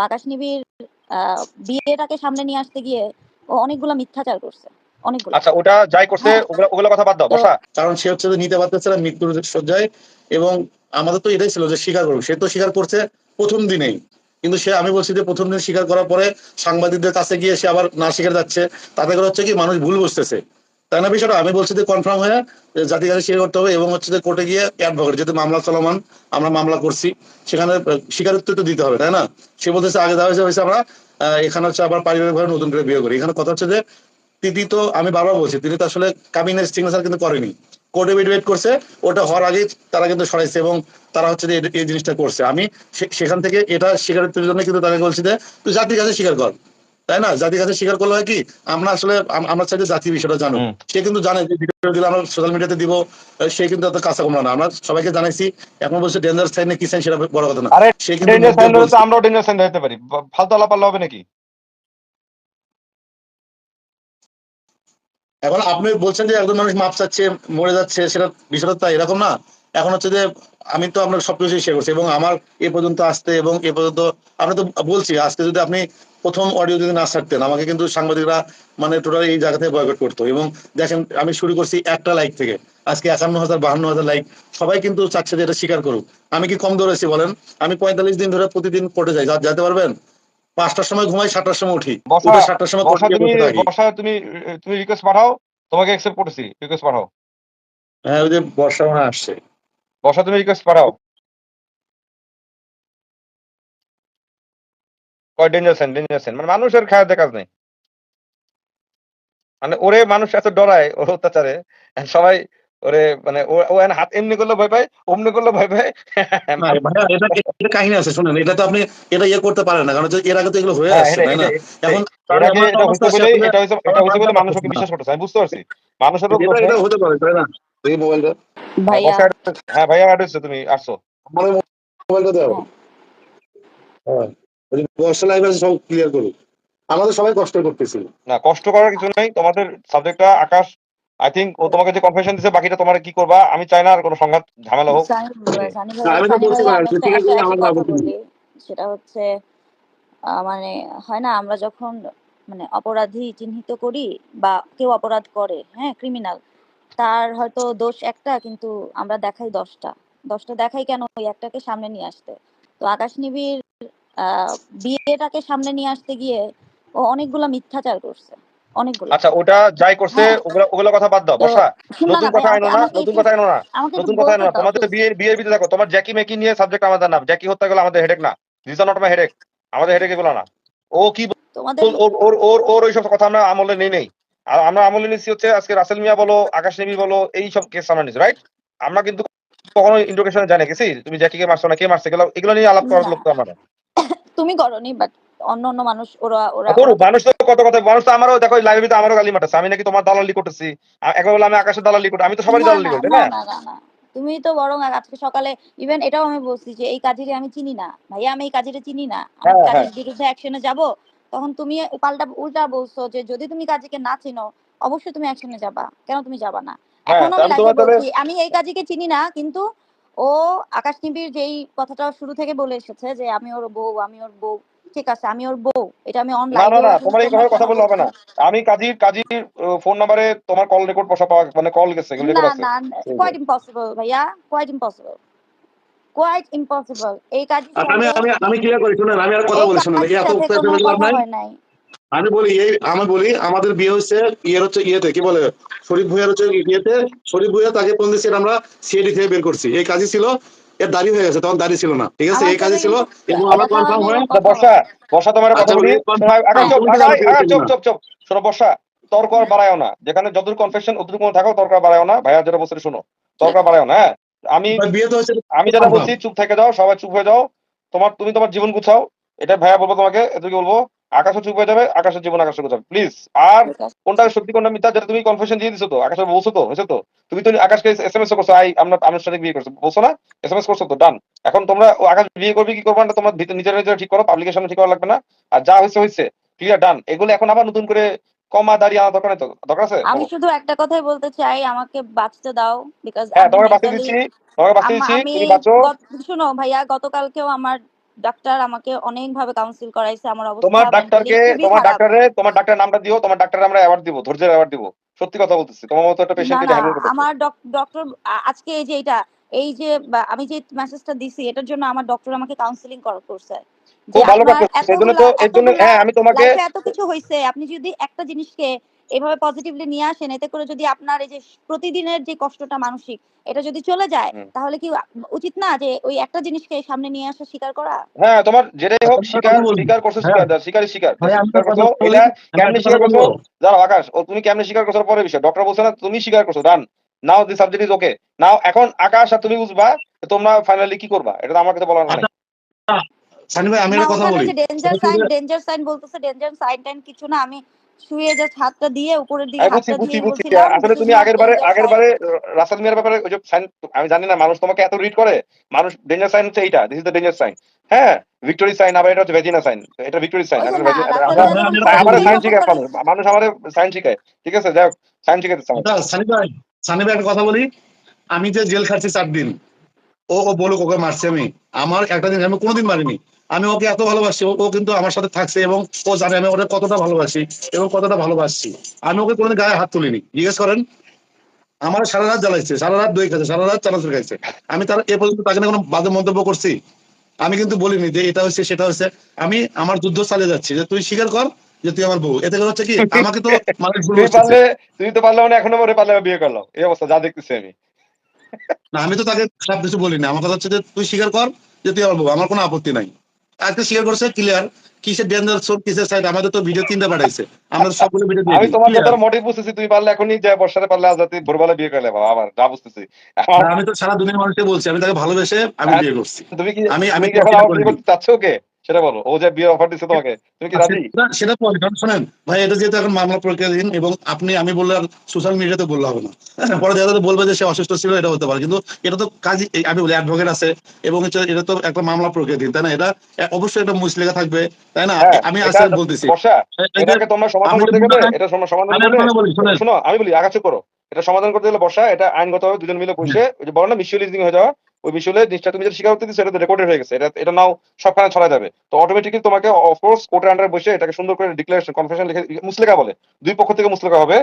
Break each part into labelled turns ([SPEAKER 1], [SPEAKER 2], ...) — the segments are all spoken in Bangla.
[SPEAKER 1] আকাশ আহ, বিয়েটাকে সামনে নিয়ে আসতে গিয়ে ও অনেকগুলা মিথ্যাচার করছে অনেকগুলো।
[SPEAKER 2] আচ্ছা ওটা যাই করছে
[SPEAKER 1] হ্যাঁ।
[SPEAKER 2] ওগুলো ওগুলো কথা বাদ দাও বসা।
[SPEAKER 3] কারণ সে হচ্ছে যে নিতে পারতেছে না মৃত্যুর সজ্জায় এবং আমাদের তো এটাই ছিল যে স্বীকার করুক। সে তো স্বীকার করছে প্রথম দিনেই। কিন্তু সে আমি বলছি যে প্রথম দিন স্বীকার করার পরে সাংবাদিকদের কাছে গিয়ে সে আবার না স্বীকার যাচ্ছে। তাতে করে হচ্ছে কি মানুষ ভুল বুঝতেছে। তাই না বিষয়টা আমি বলছি যে কনফার্ম হয়ে জাতি কাছে স্বীকার করতে হবে এবং হচ্ছে যে কোর্টে গিয়ে অ্যাডভোকেট যেহেতু মামলা চলমান আমরা মামলা করছি সেখানে আহ, স্বীকারোক্তি তো দিতে হবে তাই না? সে বলতেছে আগে দেওয়া হয়েছে হয়েছে আমরা এখানে হচ্ছে আবার পারিবারিকভাবে নতুন করে বিয়ে করি। এখানে কথা হচ্ছে যে তিনি তো আমি বারবার বলছি তিনি তো আসলে কাবিনের সিগনেচার কিন্তু করেনি। কোর্টে ওয়েট করছে ওটা হওয়ার আগেই তারা কিন্তু সরাইছে এবং তারা হচ্ছে যে এই- জিনিসটা করছে। আমি সেখান থেকে এটা স্বীকারোক্তির জন্য কিন্তু তাকে বলছি যে তুই জাতির কাছে স্বীকার কর। তাই না? জাতির কাছে স্বীকার করলে কি আমরা আসলে আম- আমরা চাই যে জাতি বিষয়টা জানো সে কিন্তু জানে যে ভিডিও দিলে আমরা সোশ্যাল মিডিয়াতে দিব সে কিন্তু এত কাছে কমলো না। আমরা সবাইকে জানাইছি এখন বলছে ডেঞ্জার সাইন কি সাইন সেটা বড় কথা না। সে কিন্তু
[SPEAKER 2] ডেঞ্জার সাইন হলে তো আমরাও ডেঞ্জার সাইন হতে পারি। ফালতু আলাপাল্লা হবে নাকি?
[SPEAKER 3] এখন আপনি বলছেন যে একজন মানুষ মাপ চাচ্ছে মরে যাচ্ছে সেটা বিষয়টা তাই এরকম না। এখন হচ্ছে যে আমি তো আপনার সবকিছু শেয়ার করছি এবং আমার এ পর্যন্ত আসতে এবং এ পর্যন্ত আপনি তো বলছি আজকে যদি আপনি প্রথম অডিও যদি না ছাড়তেন আমাকে কিন্তু সাংবাদিকরা মানে টোটাল এই জায়গা থেকে বয়কট করতো। এবং দেখেন আমি শুরু করছি একটা লাইক থেকে। আজকে একান্ন হাজার বাহান্ন হাজার লাইক সবাই কিন্তু চাচ্ছে যে এটা স্বীকার করুক। আমি কি কম ধরেছি বলেন? আমি পঁয়তাল্লিশ দিন ধরে প্রতিদিন কোর্টে যাই। যেতে পারবেন? পাঁচটার সময় ঘুমাই সাতটার সময় উঠি। সাতটার সময়
[SPEAKER 2] তুমি তুমি রিকোয়েস্ট পাঠাও। তোমাকে অ্যাকসেপ্ট করতেছি রিকোয়েস্ট পাঠাও।
[SPEAKER 3] হ্যাঁ ওই যে বর্ষা মনে আসছে।
[SPEAKER 2] বসা তুমি রিকোয়েস্ট পাঠাও। কয় ডেঞ্জার সাইন ডেঞ্জার সাইন মানে মানুষের খায়াতে কাজ নেই। মানে ওরে মানুষ এত ডরায় ওর অত্যাচারে সবাই ওরে মানে ও হাত এমনি করলে ভয় পায় অমনি করলে ভয় পায়।
[SPEAKER 3] এটা এটা কাহিনী আছে শুনেন এটা তো আপনি এটা ইয়ে করতে পারেন না কারণ হচ্ছে এর আগে তো এগুলো হয়ে
[SPEAKER 2] হ্যাঁ,
[SPEAKER 3] আসছে তাই না? এখন এমন একটা
[SPEAKER 2] এটা
[SPEAKER 3] অবস্থা
[SPEAKER 2] বলে
[SPEAKER 3] আসলে
[SPEAKER 2] এটা হইতে বলে
[SPEAKER 3] আমার
[SPEAKER 2] মানুষ ওকে
[SPEAKER 3] না।
[SPEAKER 2] বিশ্বাস করতেছে আমি বুঝতে পারছি।
[SPEAKER 3] এটা হতে পারে তাই না? এই মোবাইলটা
[SPEAKER 1] ভাইয়া।
[SPEAKER 2] হ্যাঁ ভাইয়া অ্যাড হয়েছে তুমি আসছো
[SPEAKER 3] আমার মোবাইলটা দাও।
[SPEAKER 1] হ্যাঁ।
[SPEAKER 3] হ্যাঁ। ওই যে বর্ষা লাইভ আছে সব ক্লিয়ার করুক। আমাদের সবাই কষ্ট করতেছি
[SPEAKER 2] না কষ্ট করার কিছু নাই। তোমাদের সাবজেক্টটা আকাশ। আই থিঙ্ক ও তোমাকে যে কনফেশন দিছে বাকিটা তোমার কি করবা? আমি চাই না আর কোনো সংঘাত ঝামেলা হোক।
[SPEAKER 1] সানি ভাই- সানি
[SPEAKER 3] না, আমি তো বলছি
[SPEAKER 1] সানি ভাই,
[SPEAKER 3] না,
[SPEAKER 1] আমি
[SPEAKER 3] যে
[SPEAKER 1] একটা-
[SPEAKER 3] ঠিক আছে,
[SPEAKER 1] একটা-
[SPEAKER 3] আমার
[SPEAKER 1] একটা কথা
[SPEAKER 3] আপত্তি নেই।
[SPEAKER 1] বলি। সেটা হচ্ছে মানে হয় না আমরা যখন মানে অপরাধী চিহ্নিত করি বা কেউ অপরাধ করে হ্যাঁ ক্রিমিনাল তার হয়তো দোষ একটা কিন্তু আমরা দেখাই দশটা। দশটা দেখাই কেন? ওই একটাকে সামনে নিয়ে আসতে। তো আকাশ আহ, বিয়েটাকে সামনে নিয়ে আসতে গিয়ে ও অনেকগুলা মিথ্যাচার করছে। অনেকগুলো।
[SPEAKER 2] আচ্ছা ওটা যাই করছে
[SPEAKER 1] হ্যাঁ।
[SPEAKER 2] ওগুলো ওগুলো কথা বাদ দাও। বসা নতুন কথা আনো না নতুন কথা না নতুন কথা না। তোমাদের বিয়ের বিয়ের ভিতরে দেখো তোমার জ্যাকি মেকি নিয়ে সাবজেক্ট আমাদের না। জ্যাকি হত্যা গেলে আমাদের হেডেক না। দিস নট মাই হেডেক আমাদের হেডেক এগুলো না। ও কি ওর ওর ওর ওর ওইসব কথা আমরা আমলে নেই নেই। আমরা আমলে নিচ্ছি হচ্ছে আজকে রাসেল মিয়া বলো আকাশ নেবি বলো এই সব কেস আমরা নিচ্ছি রাইট আমরা কিন্তু কখনো ইন্টারোগেশনে জানি গেছি? তুমি জ্যাকিকে মারছো না কে মারছে এগুলো এগুলো নিয়ে আলাপ করার লোক তো আমরা।
[SPEAKER 1] তুমি করনি বাট অন্য অন্য মানুষ ওরা ওরা
[SPEAKER 2] মানুষ তো কত কথা মানুষ তো আমারও দেখো লাইভে তো আমারও গালি মারতেছে আমি নাকি তোমার দালালি করতেছি। একবার বলে আমি আকাশের দালালি করি আমি তো সবারই দালালি করি
[SPEAKER 1] না। তুমি তো বরং আজকে সকালে ইভেন এটাও আমি বলছি যে এই কাজিরে আমি চিনি না। ভাইয়া আমি এই কাজিরে চিনি না। আমি
[SPEAKER 2] হ্যাঁ,
[SPEAKER 1] বিরুদ্ধে অ্যাকশনে যাব। তখন তুমি পাল্টা উল্টা বলছো যে যদি তুমি কাজীকে না চিনো অবশ্যই তুমি অ্যাকশনে যাবা। কেন তুমি যাবা না?
[SPEAKER 2] হ্যাঁ,
[SPEAKER 1] এখন আমি বলছি আমি এই কাজীকে চিনি না কিন্তু ও আকাশ নিবিড় যেই কথাটা শুরু থেকে বলে এসেছে যে আমি ওর বউ আমি ওর বউ ঠিক আছে আমি ওর বউ এটা আমি অনলাইন
[SPEAKER 2] না না তোমার এই কথা বললে হবে না। আমি কাজীর কাজীর ফোন নাম্বারে তোমার কল রেকর্ড বসা পাওয়া মানে কল গেছে
[SPEAKER 1] না
[SPEAKER 2] রেকর্ড আছে।
[SPEAKER 1] না কোয়াইট ইম্পসিবল ভাইয়া কোয়াইট ইম্পসিবল কোয়াইট ইম্পসিবল এই
[SPEAKER 3] আর আমি আমি আমি ক্লিয়ার করি শুনেন আমি আর কথা বলি শুনেন এই এত উত্তেজনা লাভ নাই। আমি বলি এই আমি বলি আমাদের বিয়ে হচ্ছে ইয়ের হচ্ছে ইয়েতে কি বলে শরীফ ভুইয়ার হচ্ছে ইয়েতে শরীফ ভুইয়া তাকে কোন আমরা সিএডি থেকে বের করছি। এই কাজই ছিল এর দাড়ি হয়ে গেছে তখন দাড়ি ছিল না ঠিক আছে? এই কাজই ছিল এবং আমরা কনফার্ম হয়ে।
[SPEAKER 2] বর্ষা বর্ষা তোমার কথা
[SPEAKER 3] আচ্ছা,
[SPEAKER 2] বলি।
[SPEAKER 3] কোন-
[SPEAKER 2] চুপ চুপ চুপ চুপ। শোনো বর্ষা তর্ক আর বাড়ায়ও না। যেখানে যতটুকু কনফেশন অতটুকু থাকো তর্ক আর বাড়ায়ও না। ভাইয়া যেটা বলছে শোনো। তর্ক আর বাড়ায়ও না হ্যাঁ? আমি
[SPEAKER 3] হয়নি। বিয়ে তো হচ্ছে
[SPEAKER 2] আমি যেটা বলছি চুপ থেকে যাও সবাই চুপ হয়ে যাও। তোমার তুমি তোমার জীবন গুছাও। এটা ভাইয়া বলব তোমাকে এটুকু বলব আকাশও চুপ হয়ে যাবে আকাশের জীবন আকাশে গুছাবে প্লিজ আর কোনটা সত্যি কোনটা মিথ্যা যেটা তুমি কনফেশন দিয়ে দিছো তো আকাশে বলছো তো হয়েছে তো? তুমি তো আকাশকে এস এম এস করছ আই আমরা আনুষ্ঠানিক বিয়ে করছ। বলছো না? এস এম এস করছ তো ডান এখন তোমরা ও আকাশ বিয়ে করবে কি করবে না তোমরা ভিতরে নিজেরা নিজেরা ঠিক করো পাবলিকের সামনে ঠিক করা লাগবে না। আর যা হয়েছে হয়েছে ক্লিয়ার ডান এগুলো এখন আবার নতুন করে কমা দাঁড়িয়ে আনা দরকার দরকার আছে?
[SPEAKER 1] আমি শুধু একটা কথাই বলতে চাই আমাকে বাঁচতে দাও বিকজ
[SPEAKER 2] হ্যাঁ তোমাকে বাঁচিয়ে দিচ্ছি তোমাকে বাঁচিয়ে দিচ্ছি তুমি বাঁচো।
[SPEAKER 1] শুনো ভাইয়া গতকালকেও আমার ডাক্তার আমাকে অনেকভাবে কাউন্সিল করাইছে আমার অবস্থা
[SPEAKER 2] তোমার ডাক্তারকে তোমার ডাক্তারে তোমার ডাক্তার নামটা দিও তোমার ডাক্তার আমরা অ্যাওয়ার্ড দিব ধৈর্যের অ্যাওয়ার্ড দিব। সত্যি কথা বলতেছি তোমার মতো একটা পেশেন্টকে হ্যান্ডেল করতে
[SPEAKER 1] আমার ডক্টর আজকে এই যে এটা এই যে আমি যে মেসেজটা দিছি এটার জন্য আমার ডক্টর আমাকে কাউন্সিলিং করছে। যে
[SPEAKER 2] খুব ভালো কাজ করছে এই তো এই জন্য হ্যাঁ আমি তোমাকে
[SPEAKER 1] এত কিছু হয়েছে আপনি যদি একটা জিনিসকে এভাবে পজিটিভলি নিয়ে আসেন এতে করে যদি আপনার এই যে প্রতিদিনের যে কষ্টটা মানসিক এটা যদি চলে যায় তাহলে কি উচিত না যে ওই একটা জিনিসকে সামনে নিয়ে আসা স্বীকার করা?
[SPEAKER 2] হ্যাঁ তোমার যেটাই হোক স্বীকার। স্বীকার করছ। স্বীকার স্বীকার স্বীকার করছ
[SPEAKER 3] কথা
[SPEAKER 2] এটা কেমনে স্বীকার করছ। যাও আকাশ ও তুমি কেমনে স্বীকার করছ? পরে বিষয়। ডক্টর বলছে না তুমি স্বীকার করছ ডান নাও দি সাবজেক্ট ইজ ওকে নাও এখন আকাশ আর তুমি বুঝবা তোমরা ফাইনালি কি করবা? এটা তো আমার কাছে বলার নাই
[SPEAKER 3] সানি ভাই আমি একটা কথা বলি।
[SPEAKER 1] যে ডেঞ্জার সাইন ডেঞ্জার সাইন বলতেছে ডেঞ্জার সাইন টাইন কিছু না আমি শুয়ে জাস্ট হাতটা দিয়ে উপরের দিকে হাতটা দিয়ে
[SPEAKER 2] আসলে তুমি আগের বারে আগের বারে রাসেল মিয়ার ব্যাপারে ওই যে সাইন আমি জানি না মানুষ তোমাকে এত রিড করে। মানুষ ডেঞ্জার সাইন হচ্ছে এইটা this is the danger sign হ্যাঁ ভিক্টোরি সাইন আবার এটা হচ্ছে ভেজিনা সাইন এটা ভিক্টোরি সাইন আমার সাইন শিখায় মানুষ মানুষ আমার সাইন শিখায়। ঠিক আছে যাই হোক সাইন
[SPEAKER 3] আচ্ছা, সানি ভাই সানি ভাই একটা কথা বলি। আমি যে জেল খাচ্ছি চার দিন ও ও বলুক ওকে মারছি আমি। আমার একটা দিন আমি কোনোদিন মারিনি। আমি ওকে এত ভালোবাসি ও কিন্তু আমার সাথে থাকছে এবং ও জানে আমি ওকে কতটা ভালোবাসি এবং কতটা ভালোবাসছি আমি ওকে কোনোদিন গায়ে হাত তুলিনি। জিজ্ঞেস করেন আমার সারা রাত জ্বালাইছে সারা রাত দই খাইছে সারা রাত চানাচুর খাইছে। আমি তার এ পর্যন্ত তাকে কোনো বাজে মন্তব্য করছি? আমি কিন্তু বলিনি যে এটা হচ্ছে সেটা হচ্ছে। আমি আমার যুদ্ধ চালিয়ে যাচ্ছি যে তুই স্বীকার কর যে তুই আমার বউ। এতে হচ্ছে কি আমাকে তো মানুষ
[SPEAKER 2] তুমি তো পারলে মানে এখনও মরে পারলে বিয়ে করল এই অবস্থা যা দেখতেছি আমি।
[SPEAKER 3] না আমি তো তাকে খারাপ কিছু বলিনি। আমার কথা হচ্ছে যে তুই স্বীকার কর যে তুই আমার বউ। আমার কোনো আপত্তি নাই। আজকে স্বীকার করছে ক্লিয়ার কিসের ডেঞ্জার সোন কিসের সাইড আমাদের তো ভিডিও তিনটা পাঠাইছে আমরা সবগুলো ভিডিও
[SPEAKER 2] আমি তোমার কথার মোটিভ বুঝতেছি তুমি পারলে এখনই যে বর্ষাতে পারলে আজ রাতে ভোরবেলা বিয়ে করলে বাবা আমার যা বুঝতেছি।
[SPEAKER 3] আমি তো সারা দুনিয়ার মানুষকে বলছি আমি তাকে ভালোবেসে আমি বিয়ে করছি।
[SPEAKER 2] তুমি কি
[SPEAKER 3] আমি- আমি
[SPEAKER 2] কি এখন বিয়ে করতে চাচ্ছ ওকে? সেটা বলো। ও যে অফার দিচ্ছে তোমাকে তুমি কি রাজি?
[SPEAKER 3] সেটা- সেটা পরে কারণ শোনেন ভাই এটা যেহেতু এখন মামলা প্রক্রিয়াধীন এবং আপনি আমি বললে আর সোশ্যাল মিডিয়াতে বললে হবে না। পরে দেখা যাবে বলবে যে সে অসুস্থ ছিল এটা হতে পারে। কিন্তু এটা তো কাজই আমি বলি অ্যাডভোকেট আছে এবং এটা তো একটা মামলা প্রক্রিয়াধীন তাই না? এটা অবশ্যই একটা মুসলিকা থাকবে তাই না?
[SPEAKER 2] হ্যাঁ,
[SPEAKER 3] আমি আসলে বলতেছি।
[SPEAKER 2] এটাকে তোমরা সমাধান করতে গেলে এটা সমাধান শোনো আমি বলি আগাচ্ছ করো এটা সমাধান করতে গেলে বর্ষা এটা আইনগত ভাবে দুজন মিলে বসে ওই যে বলো না মিউচুয়াল লিজিং হয়ে যাওয়া ওই মিউচুয়ালে জিনিসটা তুমি যেটা স্বীকার করতে দিচ্ছ এটা রেকর্ডেড হয়ে গেছে। এটা এটা নাও সবখানে ছড়া যাবে। তো অটোমেটিক্যালি তোমাকে অফকোর্স কোর্টের আন্ডারে বসে এটাকে সুন্দর করে ডিক্লারেশন কনফেশন লিখে মুসলিকা বলে। দুই পক্ষ থেকে মুসলিকা হবে।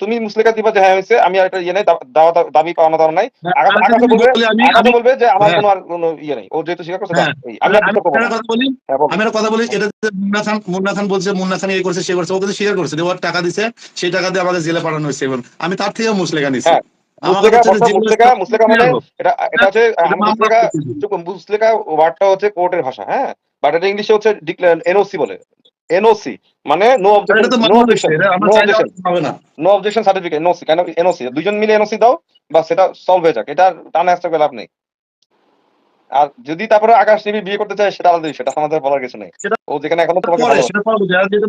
[SPEAKER 2] তুমি মুসলিকা দিবা যে হ্যাঁ হয়েছে আমি আর এটা ইয়ে নেই দাওয়া দাবি পাওনা দাওয়া নাই। আগাতে বলবে আগাতে বলবে যে আমার
[SPEAKER 3] হ্যাঁ।
[SPEAKER 2] কোনো আর কোনো ইয়ে নেই। ও যেহেতু স্বীকার করছে
[SPEAKER 3] হ্যাঁ।
[SPEAKER 2] আমি
[SPEAKER 3] আমি একটা কথা বলি
[SPEAKER 2] হ্যাঁ,
[SPEAKER 3] কথা বলি এটা যে মুন্না খান মুন্না খান বলছে মুন্না খান এই করছে সে করছে ও কিন্তু স্বীকার করছে ওর টাকা দিছে সেই টাকা দিয়ে আমাকে জেলে পাঠানো হয়েছে এবং আমি তার থেকেও মুসলেখা নিছি।
[SPEAKER 2] কোর্টের ভাষা হ্যাঁ? বাট এটা ইংলিশে হচ্ছে এনওসি বলে। এনওসি মানে নো অবজেকশন নো অবজেকশন
[SPEAKER 3] করছে, এটা আমার
[SPEAKER 2] নো। অবজেকশন
[SPEAKER 3] না
[SPEAKER 2] নো অবজেকশন সার্টিফিকেট এনওসি কেন এনওসি দুজন মিলে এনওসি দাও বা সেটা সলভ হয়ে যাক। এটা টানা আসতে লাভ নেই। আর যদি তারপরে আকাশ নিবি বিয়ে করতে চায় সেটা আলাদা সেটা আমাদের বলার কিছু নেই। ও যেখানে এখনও তোমাকে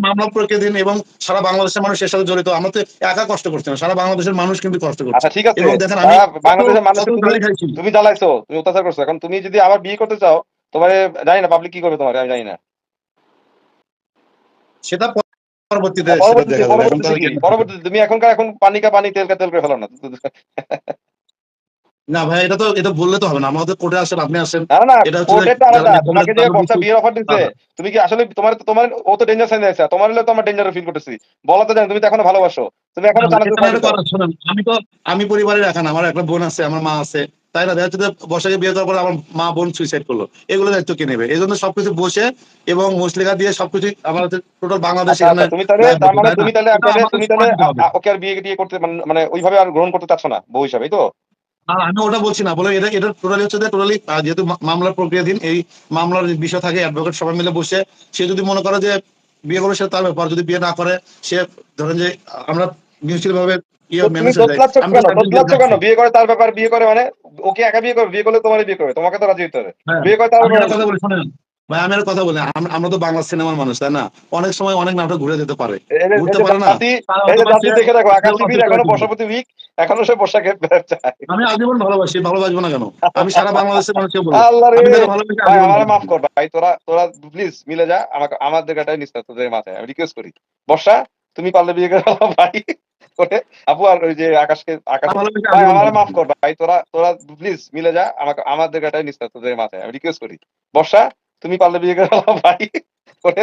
[SPEAKER 3] মামলা প্রক্রিয়া দিন এবং সারা বাংলাদেশের মানুষ এর সাথে জড়িত আমরা তো একা কষ্ট করছি না। সারা বাংলাদেশের মানুষ কিন্তু কষ্ট করছে।
[SPEAKER 2] আচ্ছা ঠিক আছে।
[SPEAKER 3] দেখেন আমি
[SPEAKER 2] বাংলাদেশের মানুষ তুমি জ্বালাইছো তুমি অত্যাচার করছ। এখন তুমি যদি আবার বিয়ে করতে চাও তোমার জানি না পাবলিক কি করবে তোমার আমি জানি না।
[SPEAKER 3] সেটা পরবর্তীতে এখন
[SPEAKER 2] পরবর্তীতে তুমি এখনকার এখন পানি কা পানি তেল কা তেল করে ফেলো না
[SPEAKER 3] না ভাই এটা তো এটা বললে তো হবে না। আমাদের কোর্টে আসেন আপনি আসেন।
[SPEAKER 2] না না
[SPEAKER 3] এটা হচ্ছে
[SPEAKER 2] তোমাকে যে বিয়ের অফার দিচ্ছে তুমি কি আসলে তোমার তোমার ও তো ডেঞ্জার সাইন আছে তোমার হলে তো আমার ডেঞ্জার ফিল করতেছি। বলা তো জানো তুমি তো এখনও ভালোবাসো। তুমি
[SPEAKER 3] এখনও আমি তো আমি পরিবারের এখন আমার একটা বোন আছে আমার মা আছে। তাই না দেখা যাচ্ছে যে বসাকে বিয়ে করার পর আমার মা বোন সুইসাইড করল। এগুলো দায়িত্ব কে নেবে? এই জন্য সবকিছু বসে এবং মুসলিকা দিয়ে সবকিছু আমার টোটাল বাংলাদেশ
[SPEAKER 2] আচ্ছা, আচ্ছা, তুমি তাহলে তার মানে তুমি তাহলে
[SPEAKER 3] না? আমাদের
[SPEAKER 2] তুমি তাহলে ওকে আর বিয়ে টিয়ে করতে মানে- মানে ওইভাবে আর গ্রহণ করতে চাচ্ছ না বউ হিসাবে তো?
[SPEAKER 3] না, আমি ওটা বলছি না বলে এটা এটা টোটালি হচ্ছে যে টোটালি যেহেতু মামলার প্রক্রিয়াধীন এই মামলার বিষয় থাকে অ্যাডভোকেট সবাই মিলে বসে সে যদি মনে করে যে বিয়ে করে সে তার ব্যাপার যদি বিয়ে না করে সে ধরেন যে আমরা মিউচুয়াল ভাবে ইয়ে
[SPEAKER 2] বিয়ে করে তার ব্যাপার বিয়ে করে মানে ওকে একা বিয়ে করে বিয়ে করলে তোমার বিয়ে করবে তোমাকে তো রাজি হতে হবে।
[SPEAKER 3] হ্যাঁ।
[SPEAKER 2] বিয়ে করে তার
[SPEAKER 3] আমি কথা বলি শোনেন। ভাই আমি কথা বলি আমরা তো বাংলা সিনেমার মানুষ তাই না? অনেক সময় অনেক নাটক ঘুরে যেতে পারে। ঘুরতে পারে না।
[SPEAKER 2] দেখে এখনও
[SPEAKER 3] পাশে
[SPEAKER 2] বর্ষাপতি উইক এখনও সে বর্ষাকে
[SPEAKER 3] আমি আজীবন ভালোবাসি ভালোবাসবো না কেন? আমি সারা বাংলাদেশের মানুষকে বলি
[SPEAKER 2] আমার মাফ। কর ভাই তোরা তোরা প্লিজ মিলে যা আমাকে আমাদের গাটাই নিস না তোদের মাথায় আমি রিকোয়েস্ট করি। বর্ষা তুমি পারলে বিয়ে করে ভাই করে। আপু আর ওই যে আকাশকে আকাশ ভাই আমার মাফ কর ভাই তোরা তোরা প্লিজ মিলে যা আমাকে আমাদের গাটাই নিস না তোদের মাথায় আমি রিকোয়েস্ট করি। বর্ষা তুমি পারলে বিয়ে করে ভাই। করে